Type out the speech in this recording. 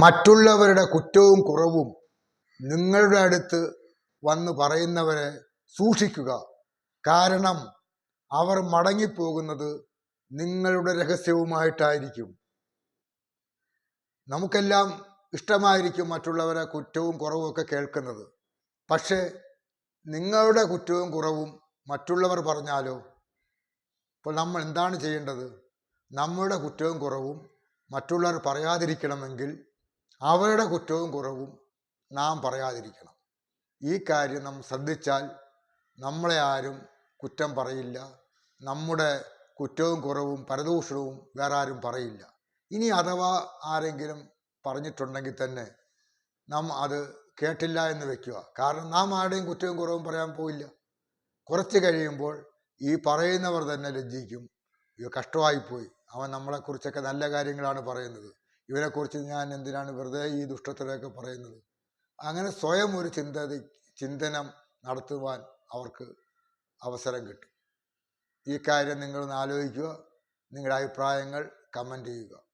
മറ്റുള്ളവരുടെ കുറ്റവും കുറവും നിങ്ങളുടെ അടുത്ത് വന്ന് പറയുന്നവരെ സൂക്ഷിക്കുക. കാരണം അവർ മടങ്ങിപ്പോകുന്നത് നിങ്ങളുടെ രഹസ്യവുമായിട്ടായിരിക്കും. നമുക്കെല്ലാം ഇഷ്ടമായിരിക്കും മറ്റുള്ളവരെ കുറ്റവും കുറവും ഒക്കെ കേൾക്കുന്നത്. പക്ഷേ നിങ്ങളുടെ കുറ്റവും കുറവും മറ്റുള്ളവർ പറഞ്ഞാലോ? അപ്പോൾ നമ്മൾ എന്താണ് ചെയ്യേണ്ടത്? നമ്മുടെ കുറ്റവും കുറവും മറ്റുള്ളവർ പറയാതിരിക്കണമെങ്കിൽ അവരുടെ കുറ്റവും കുറവും നാം പറയാതിരിക്കണം. ഈ കാര്യം നാം ശ്രദ്ധിച്ചാൽ നമ്മളെ ആരും കുറ്റം പറയില്ല. നമ്മുടെ കുറ്റവും കുറവും പരദൂഷണവും വേറെ ആരും പറയില്ല. ഇനി അഥവാ ആരെങ്കിലും പറഞ്ഞിട്ടുണ്ടെങ്കിൽ തന്നെ നാം അത് കേട്ടില്ല എന്ന് വെക്കുക. കാരണം നാം ആരുടെയും കുറ്റവും കുറവും പറയാൻ പോയില്ല കുറച്ച് കഴിയുമ്പോൾ ഈ പറയുന്നവർ തന്നെ ലജ്ജിക്കും. കഷ്ടമായിപ്പോയി. അവൻ നമ്മളെക്കുറിച്ചൊക്കെ നല്ല കാര്യങ്ങളാണ് പറയുന്നത്. ഇവനെക്കുറിച്ച് ഞാൻ എന്തിനാണ് വെറുതെ ഈ ദുഷ്ടത്തിലൊക്കെ പറയുന്നത്? അങ്ങനെ സ്വയം ഒരു ചിന്ത ചിന്തനം നടത്തുവാൻ അവർക്ക് അവസരം കിട്ടും. ഈ കാര്യം നിങ്ങളൊന്ന് ആലോചിക്കുക. നിങ്ങളുടെ അഭിപ്രായങ്ങൾ കമന്റ് ചെയ്യുക.